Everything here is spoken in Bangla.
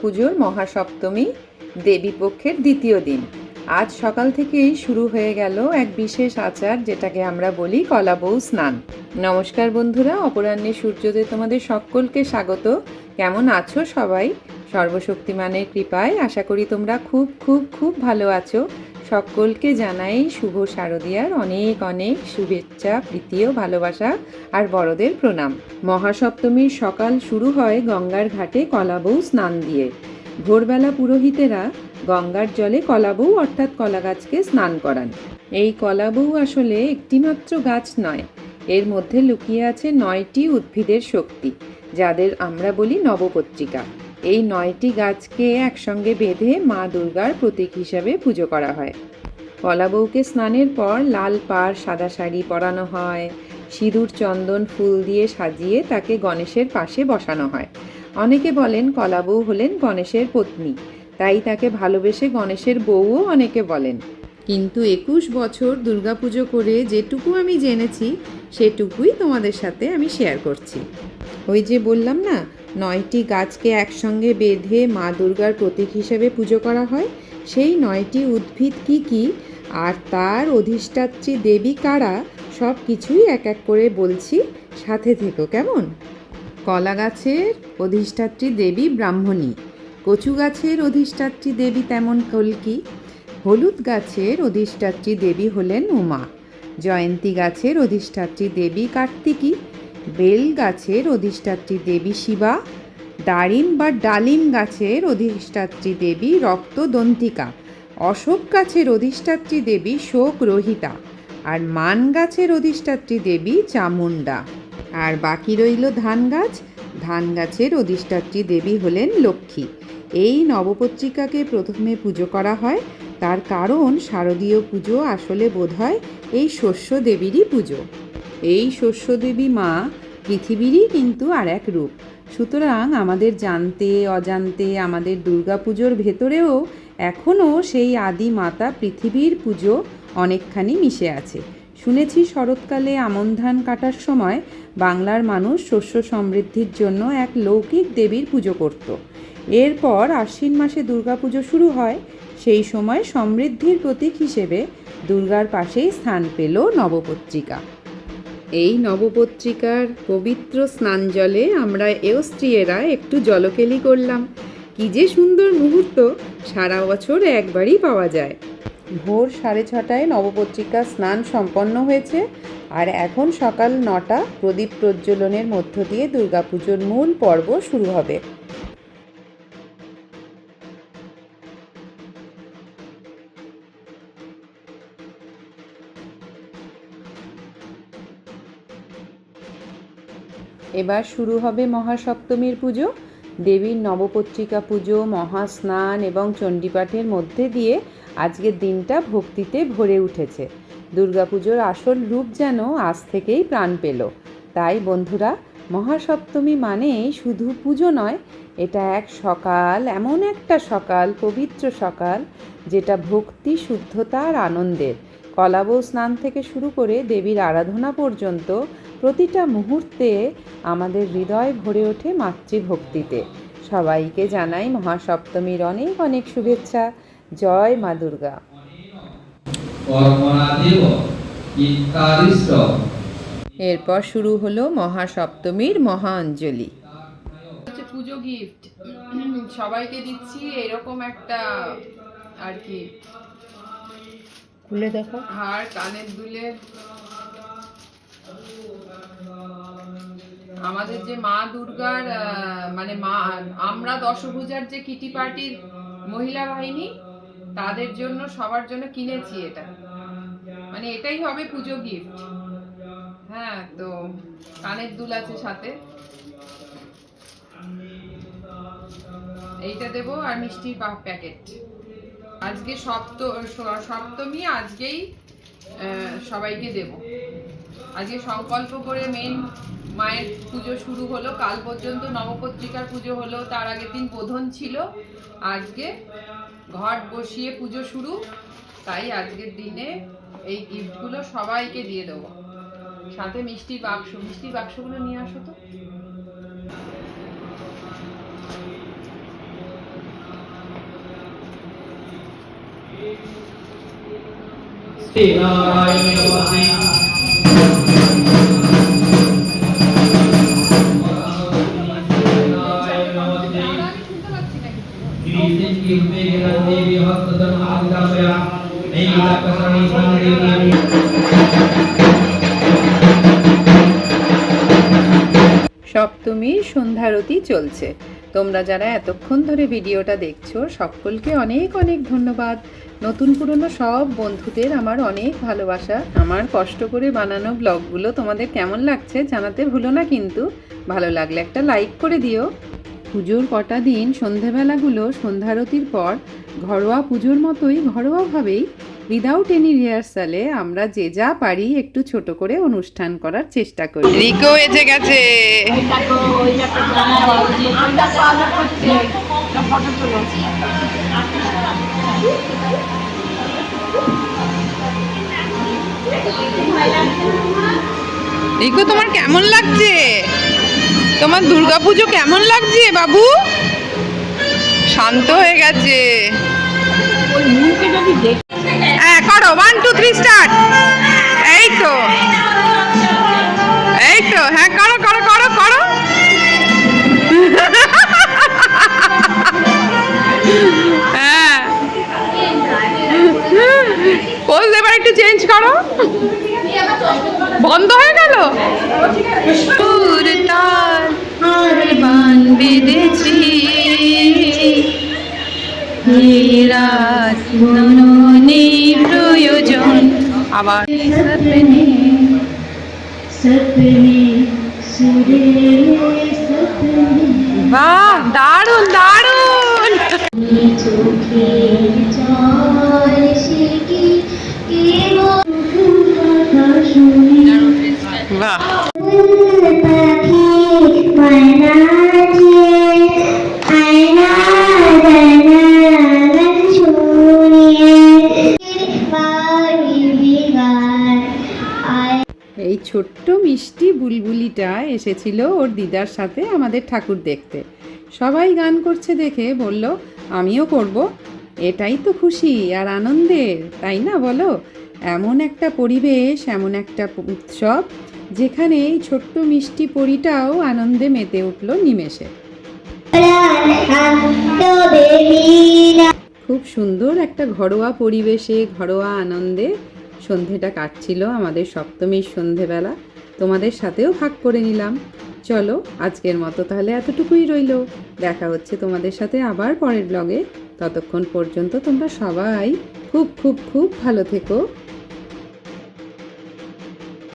দুর্গাপুজোর মহাসপ্তমী দেবীপক্ষের দ্বিতীয় দিন। আজ সকাল থেকেই শুরু হয়ে গেল এক বিশেষ আচার, যেটাকে আমরা বলি কলাবৌ স্নান। নমস্কার বন্ধুরা, অপরাহ্নে সূর্যদে তোমাদের সকলকে স্বাগত। কেমন আছো সবাই? সর্বশক্তিমানের কৃপায় আশা করি তোমরা খুব খুব খুব ভালো আছো। সকলকে জানাই শুভ শারদিয়ার অনেক অনেক শুভেচ্ছা, প্রীতি ও ভালোবাসা আর বড়দের প্রণাম। মহাসপ্তমীর সকাল শুরু হয় গঙ্গার ঘাটে কলাবউ স্নান দিয়ে। ভোরবেলা পুরোহিতেরা গঙ্গার জলে কলাবউ অর্থাৎ কলা গাছকে স্নান করান। এই কলাবউ আসলে একটিমাত্র গাছ নয়, এর মধ্যে লুকিয়ে আছে নয়টি উদ্ভিদের শক্তি, যাদের আমরা বলি নবপত্রিকা। এই নয়টি গাছকে একসঙ্গে বেঁধে মা দুর্গার প্রতীক হিসাবে পুজো করা হয়। কলা কলাবউকে স্নানের পর লাল পাড়, সাদা শাড়ি পরানো হয়। সিঁদুর, চন্দন, ফুল দিয়ে সাজিয়ে তাকে গণেশের পাশে বসানো হয়। অনেকে বলেন কলাবউ হলেন গণেশের পত্নী। তাই তাকে ভালোবেসে গণেশের বউও অনেকে বলেন। কিন্তু একুশ বছর দুর্গাপুজো করে যেটুকু আমি জেনেছি, সেটুকুই তোমাদের সাথে আমি শেয়ার করছি। ওই যে বললাম না নয়টি গাছকে একসঙ্গে বেঁধে মা দুর্গার প্রতীক হিসেবে পুজো করা হয়। সেই নয়টি উদ্ভিদ কি কি? আর তার অধিষ্ঠাত্রী দেবী কারা? সব কিছুই এক এক করে বলছি। সাথে থেকো কেমন? কলা গাছের অধিষ্ঠাত্রী দেবী ব্রাহ্মণী। কচু গাছের অধিষ্ঠাত্রী দেবী তেমন কল্কি হলুদ গাছের অধিষ্ঠাত্রী দেবী হলেন উমা। জয়ন্তী গাছের অধিষ্ঠাত্রী দেবী কার্তিকী। বেল গাছের অধিষ্ঠাত্রী দেবী শিবা ডালিম বা ডালিম গাছের অধিষ্ঠাত্রী দেবী রক্তদন্তিকা, অশোক গাছের অধিষ্ঠাত্রী দেবী শোক রহিতা আর মান গাছের অধিষ্ঠাত্রী দেবী চামুণ্ডা। আর বাকি রইল ধান গাছ। ধান গাছের অধিষ্ঠাত্রী দেবী হলেন লক্ষ্মী। এই নবপত্রিকাকে প্রথমে পুজো করা হয়। তার কারণ শারদীয় পুজো আসলে বোধহয় এই শস্য দেবীরই পুজো। এই শস্য দেবী মা পৃথিবীরই কিন্তু আর এক রূপ। সুতরাং আমাদের জানতে, অজান্তে আমাদের দুর্গাপুজোর ভেতরেও এখনও সেই আদি মাতা পৃথিবীর পুজো অনেকখানি মিশে আছে। শুনেছি শরৎকালে আমন ধান কাটার সময় বাংলার মানুষ শস্য সমৃদ্ধির জন্য এক লৌকিক দেবীর পুজো করত। এরপর আশ্বিন মাসে দুর্গাপুজো শুরু হয়, সেই সময় সমৃদ্ধির প্রতীক হিসেবে দুর্গার পাশেই স্থান পেল নবপত্রিকা। এই নবপত্রিকার পবিত্র স্নান জলে আমরা এও স্ত্রীয়েরা একটু জলকেলি করলাম। কি যে সুন্দর মুহূর্ত, সারা বছর একবারই পাওয়া যায়। ভোর সাড়ে ছটায় নবপত্রিকা স্নান সম্পন্ন হয়েছে, আর এখন সকাল নটা প্রদীপ প্রজ্বলনের মধ্য দিয়ে দুর্গাপুজোর মূল পর্ব শুরু হবে। এবার শুরু হবে মহাসপ্তমীর পুজো। দেবীর নবপত্রিকা পুজো, মহাস্নান এবং চণ্ডীপাঠের মধ্যে দিয়ে আজকের দিনটা ভক্তিতে ভরে উঠেছে। দুর্গাপুজোর আসল রূপ যেন আজ থেকেই প্রাণ পেল। তাই বন্ধুরা, মহাসপ্তমী মানে শুধু পুজো নয়, এটা এক সকাল, এমন একটা সকাল, পবিত্র সকাল, যেটা ভক্তি, শুদ্ধতা আর আনন্দের। কলাবৌ স্নান থেকে শুরু করে দেবীর আরাধনা পর্যন্ত প্রতিটা মুহূর্তে আমাদের হৃদয় ভরে ওঠে মাতৃভক্তিতে। সবাইকে জানাই মহাসপ্তমীর অনেক অনেক শুভেচ্ছা। জয় মা দুর্গা। এরপর শুরু হলো মহাসপ্তমীর মহা অঞ্জলি। হচ্ছে পুজো গিফট। সবাইকে দিচ্ছি এরকম একটা আর কি। খুলে দেখো। হার কানের দুলে। আমাদের যে মা দুর্গার মানে মা, আমরা দশভূজার যে কিটি পার্টির মহিলা বাহিনী, তাদের জন্য সবার জন্য কিনেছি এটা। মানে এটাই হবে পুজো গিফট। হ্যাঁ তো কানের দুল আছে সাথে। এইটা দেবো আর মিষ্টির প্যাকেট। আজকে সপ্ত সপ্তমী, আজকেই সবাইকে দেব। আজকে সংকল্প করে মেন মায়ের পুজো শুরু হলো কাল পর্যন্ত নবপত্রিকার পুজো হলো তার আগের দিন বোধন ছিল। আজকে ঘট বসিয়ে পুজো শুরু তাই আজকের দিনে এই গিফটগুলো সবাইকে দিয়ে দেবো। সাথে মিষ্টি বাক্স মিষ্টি বাক্সগুলো নিয়ে আসো তো। Stay alive, সপ্তমী সন্ধ্যারতি চলছে। তোমরা যারা এতক্ষণ ধরে ভিডিওটা দেখছ, সকলকে অনেক অনেক ধন্যবাদ। নতুন পুরনো সব বন্ধুদের আমার অনেক ভালোবাসা। আমার কষ্ট করে বানানো ব্লগগুলো তোমাদের কেমন লাগছে জানাতে ভুলো না কিন্তু। ভালো লাগলে একটা লাইক করে দিও। পুজোর কটা দিন সন্ধেবেলাগুলো সন্ধ্যারতির পর ঘরোয়া পুজোর মতোই ঘরোয়াভাবেই উইদাউট এনি রিহার্সালে আমরা যে যা পারি একটু ছোট করে অনুষ্ঠান করার চেষ্টা করি। রিকো এসে গেছে। রিকো, তোমার কেমন লাগছে? তোমার দুর্গাপুজো কেমন লাগছে বাবু? শান্ত হয়ে গেছে। হ্যাঁ করো ওয়ান টু থ্রি স্টার্ট এই তো এই তো হ্যাঁ একটু চেঞ্জ করো। বন্ধ হয়ে গেল? প্রয়োজন। আবার বাহ চোখে এই ছোট্ট মিষ্টি বুলবুলিটা এসেছিল ওর দিদার সাথে আমাদের ঠাকুর দেখতে। সবাই গান করছে দেখে বলল, আমিও করব। এটাই তো খুশি আর আনন্দের তাই না বলো? এমন একটা পরিবেশ, এমন একটা উৎসব যেখানে এই ছোট্ট মিষ্টি পরিটাও আনন্দে মেতে উঠল নিমেষে। খুব সুন্দর একটা ঘরোয়া পরিবেশে, ঘরোয়া আনন্দে সন্ধেটা কাটছিল আমাদের সপ্তমীর সন্ধেবেলা। তোমাদের সাথেও ভাগ করে নিলাম। চলো, আজকের মতো তাহলে এতটুকুই রইল। দেখা হচ্ছে তোমাদের সাথে আবার পরের ব্লগে ততক্ষণ পর্যন্ত তোমরা সবাই খুব খুব খুব ভালো থেকো।